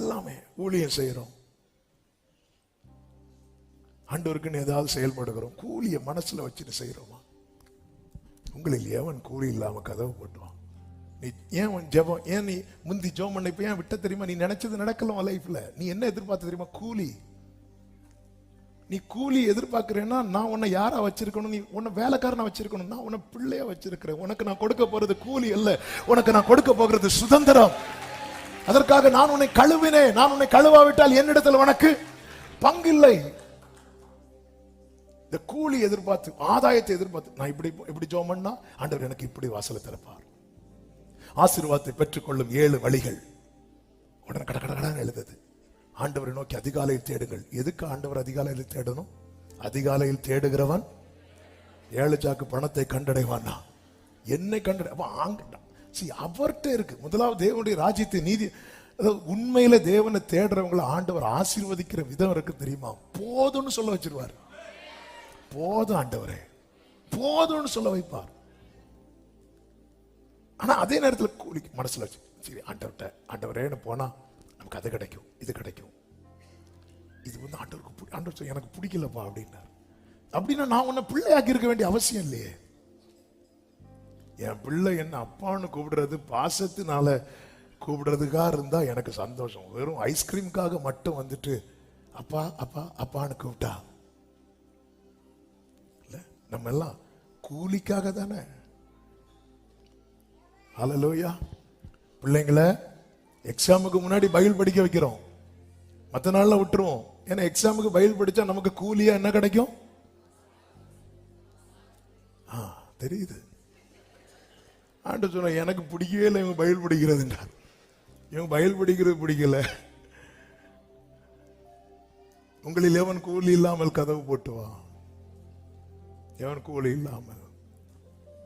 எல்லாமே ஊழியம் செய்கிறோம் ஆண்டவருக்குன்னு ஏதாவது செயல்படுகிறோம் கூலியை மனசில் வச்சுட்டு செய்கிறோமா உங்களில் எவன் கூலி இல்லாமல் கதவு போட்டுவான். நீ ஏன் உன் ஜெபம் ஏன் நீ முந்தி ஜோம் பண்ண இப்போ ஏன் விட்ட தெரியுமா? நீ நினச்சது நடக்கலாம் லைஃப்பில் நீ என்ன எதிர்பார்த்த தெரியுமா? கூலி. நீ கூலி எதிர்பார்க்குறேன்னா நான் உன்னை யாரா வச்சிருக்கணும்? நீ உன்னை வேலைக்காரனா வச்சிருக்கணும். நான் உன்னை பிள்ளையா வச்சிருக்கிறேன். உனக்கு நான் கொடுக்க போறது கூலி அல்ல. உனக்கு நான் கொடுக்க போகிறது சுதந்திரம். அதற்காக நான் உன்னை கழுவினேன். நான் உன்னை கழுவாவிட்டால் என்னிடத்தில் உனக்கு பங்கில்லை. இந்த கூலி எதிர்பார்த்து ஆதாயத்தை எதிர்பார்த்து நான் இப்படி இப்படி ஜோம் பண்ணா ஆண்டவர் எனக்கு இப்படி வாசலை திறப்பார். ஆசீர்வாதத்தை பெற்றுக்கொள்ளும் ஏழு வழிகள். உடனே கட கடகடான எழுதது எழுதுது. ஆண்டவரை நோக்கி அதிகாலையில் தேடுங்கள். எதுக்கு ஆண்டவர் அதிகாலையில் தேடணும்? அதிகாலையில் தேடுகிறவன் ஏழு சாக்கு பணத்தை கண்டடைவானா? என்னை கண்டடை சி அவர்கிட்ட இருக்கு. முதலாவது தேவனுடைய ராஜ்யத்தை நீதி. அதாவது உண்மையில தேவனை தேடுறவங்களை ஆண்டவர் ஆசீர்வதிக்கிற விதம் இருக்கு தெரியுமா? போதும்னு சொல்ல வச்சிருவார். போதும் ஆண்டவரே. போதும்னு சொல்ல வைப்பார். ஆனா அதே நேரத்துல கூலி மனசுல வச்சு சரி ஆண்டவர்கிட்ட ஆண்டவரேன்னு போனா நமக்கு அது கிடைக்கும் இது கிடைக்கும். இது வந்து ஆண்டவருக்கு ஆண்டவர் எனக்கு பிடிக்கலப்பா அப்படின்னார். அப்படின்னா நான் உன்னை பிள்ளையாக்கி இருக்க வேண்டிய அவசியம் இல்லையே. என் பிள்ளை என்ன அப்பான்னு கூப்பிடுறது பாசத்தினால கூப்பிடுறதுக்காக இருந்தால் எனக்கு சந்தோஷம். வெறும் ஐஸ்கிரீமுக்காக மட்டும் வந்துட்டு அப்பா அப்பா அப்பான்னு கூப்பிட்டா? இல்லை நம்ம எல்லாம் கூலிக்காக தானே. ஹalleluya பிள்ளைங்களை எக்ஸாமுக்கு முன்னாடி பயில் படிக்க வைக்கிறோம். மற்ற நாளில் விட்டுருவோம். ஏன்னா எக்ஸாமுக்கு பயில் படித்தா நமக்கு கூலியாக என்ன கிடைக்கும்? ஆ தெரியுது. ஆண்டு சொன்ன எனக்கு பிடிக்கவே இல்லை இவங்க பயில் பிடிக்கிறதுன்றார் இவங்க பயில் பிடிக்கிறது பிடிக்கல. உங்களில் எவன் கூலி இல்லாமல் கதவு போட்டுவான் எவன் கூலி இல்லாமல்.